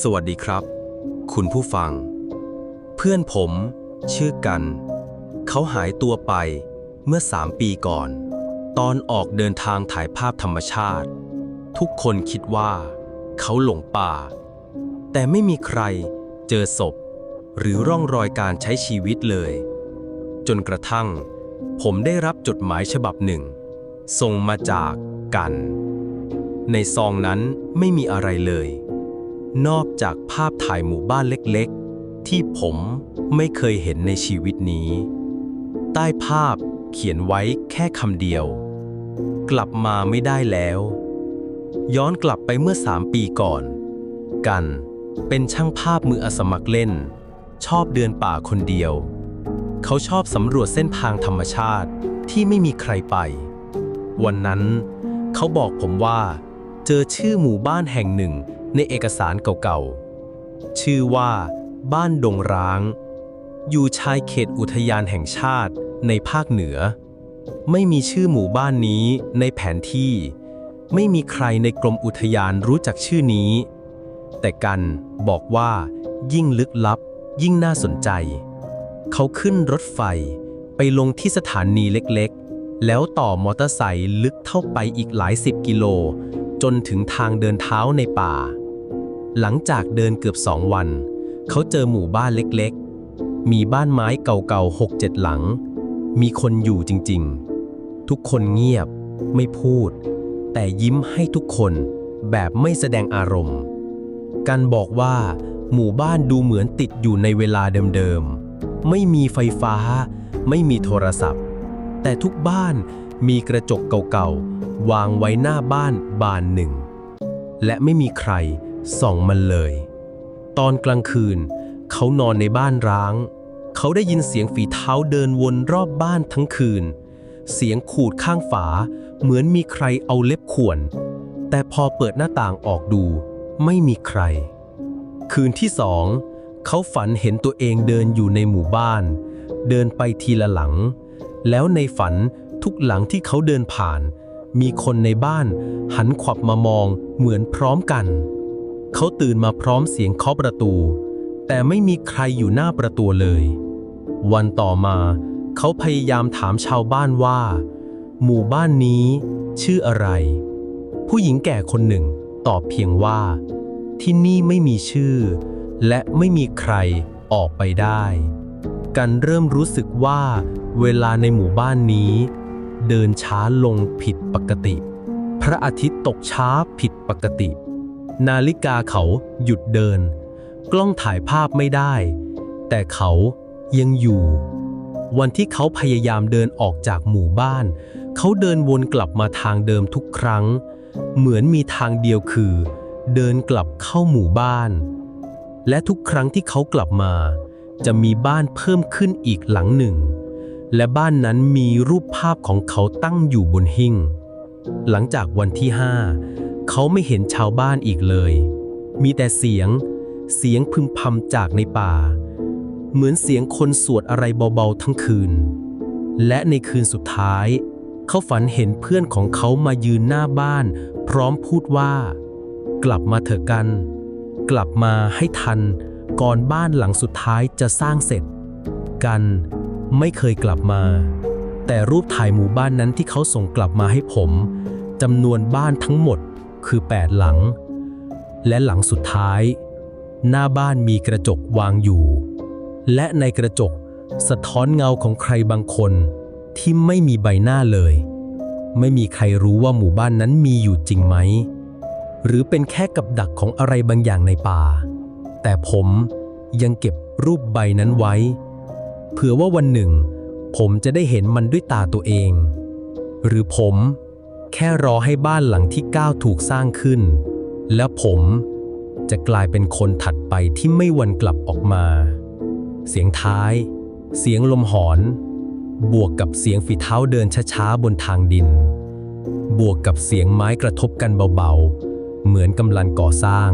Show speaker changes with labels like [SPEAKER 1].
[SPEAKER 1] สวัสดีครับ คุณผู้ฟัง เพื่อนผม ชื่อกัน เขาหายตัวไปเมื่อสามปีก่อน ตอนออกเดินทางถ่ายภาพธรรมชาติ ทุกคนคิดว่า เขาหลงป่า แต่ไม่มีใครเจอศพ หรือร่องรอยการใช้ชีวิตเลย จนกระทั่ง ผมได้รับจดหมายฉบับหนึ่ง ส่งมาจากกัน ในซองนั้นไม่มีอะไรเลย นอกจากภาพถ่ายหมู่บ้านเล็กๆ ที่ผมไม่เคยเห็นในชีวิตนี้ ใต้ภาพเขียนไว้แค่คำเดียว กลับมาไม่ได้แล้ว ย้อนกลับไปเมื่อสามปีก่อน กันเป็นช่างภาพมืออาสมัครเล่น ชอบเดินป่าคนเดียว เขาชอบสำรวจเส้นทางธรรมชาติที่ไม่มีใครไป วันนั้น เขาบอกผมว่า เจอชื่อหมู่บ้านแห่งหนึ่ง ในเอกสารเก่าๆ ชื่อว่า บ้านดงร้าง อยู่ชายเขตอุทยานแห่งชาติในภาคเหนือ ไม่มีชื่อหมู่บ้านนี้ในแผนที่ ไม่มีใครในกรมอุทยานรู้จักชื่อนี้ แต่กันบอกว่า ยิ่งลึกลับ ยิ่งน่าสนใจ เขาขึ้นรถไฟไปลงที่สถานีเล็กๆ แล้วต่อมอเตอร์ไซค์ลึกเข้าไปอีกหลายสิบกิโล จนถึงทางเดินเท้าในป่า หลังจากเดินเกือบสองวัน เขาเจอหมู่บ้านเล็กๆ มีบ้านไม้เก่าๆหกเจ็ดหลัง มีคนอยู่จริงๆ ทุกคนเงียบ ไม่พูด แต่ยิ้มให้ทุกคนแบบไม่แสดงอารมณ์ กันบอกว่าหมู่บ้านดูเหมือนติดอยู่ในเวลาเดิมๆ ไม่มีไฟฟ้า ไม่มีโทรศัพท์ แต่ทุกบ้านมีกระจกเก่าๆ วางไว้หน้าบ้านบานหนึ่ง และไม่มีใคร ส่องมันเลย ตอนกลางคืน เขานอนในบ้านร้าง เขาได้ยินเสียงฝีเท้าเดินวนรอบบ้านทั้งคืน เสียงขูดข้างฝา เหมือนมีใครเอาเล็บข่วน แต่พอเปิดหน้าต่างออกดู ไม่มีใคร คืนที่สองเขาฝันเห็นตัวเองเดินอยู่ในหมู่บ้าน เดินไปทีละหลัง แล้วในฝันทุกหลังที่เขาเดินผ่าน มีคนในบ้านหันขวับมามองเหมือนพร้อมกัน เขาตื่นมาพร้อมเสียงเคาะประตู แต่ไม่มีใครอยู่หน้าประตูเลย วันต่อมา เขาพยายามถามชาวบ้านว่า หมู่บ้านนี้ชื่ออะไร ผู้หญิงแก่คนหนึ่งตอบเพียงว่า ที่นี่ไม่มีชื่อ และไม่มีใครออกไปได้ กันเริ่มรู้สึกว่า เวลาในหมู่บ้านนี้ เดินช้าลงผิดปกติ พระอาทิตย์ตกช้าผิดปกติ นาฬิกาเขาหยุดเดิน กล้องถ่ายภาพไม่ได้ แต่เขายังอยู่ วันที่เขาพยายามเดินออกจากหมู่บ้าน เขาเดินวนกลับมาทางเดิมทุกครั้ง เหมือนมีทางเดียวคือ เดินกลับเข้าหมู่บ้าน และทุกครั้งที่เขากลับมา จะมีบ้านเพิ่มขึ้นอีกหลังหนึ่ง และบ้านนั้นมีรูปภาพของเขาตั้งอยู่บนหิ้งหลังจากวันที่ห้า เขาไม่เห็นชาวบ้านอีกเลย มีแต่เสียง เสียงพึมพำจากในป่า เหมือนเสียงคนสวดอะไรเบาๆทั้งคืน และในคืนสุดท้าย เขาฝันเห็นเพื่อนของเขามายืนหน้าบ้าน พร้อมพูดว่า กลับมาเถอะกัน กลับมาให้ทัน ก่อนบ้านหลังสุดท้ายจะสร้างเสร็จ กันไม่เคยกลับมา แต่รูปถ่ายหมู่บ้านนั้นที่เขาส่งกลับมาให้ผมจำนวนบ้านทั้งหมด คือ 8 หลัง และหลังสุดท้าย หน้าบ้านมีกระจกวางอยู่ และในกระจกสะท้อนเงาของใครบางคนที่ไม่มีใบหน้าเลย ไม่มีใครรู้ว่าหมู่บ้านนั้นมีอยู่จริงไหม หรือเป็นแค่กับดักของอะไรบางอย่างในป่า แต่ผมยังเก็บรูปใบนั้นไว้ เผื่อว่าวันหนึ่ง ผมจะได้เห็นมันด้วยตาตัวเอง หรือผม แค่รอให้บ้านหลังที่ก้าถูกสร้างขึ้น แล้วผมจะกลายเป็นคนถัดไปที่ไม่วันกลับออกมา เสียงท้าย เสียงลมหอน บวกกับเสียงฝีเท้าเดินช้าๆบนทางดิน บวกกับเสียงไม้กระทบกันเบาๆ เหมือนกำลังก่อสร้าง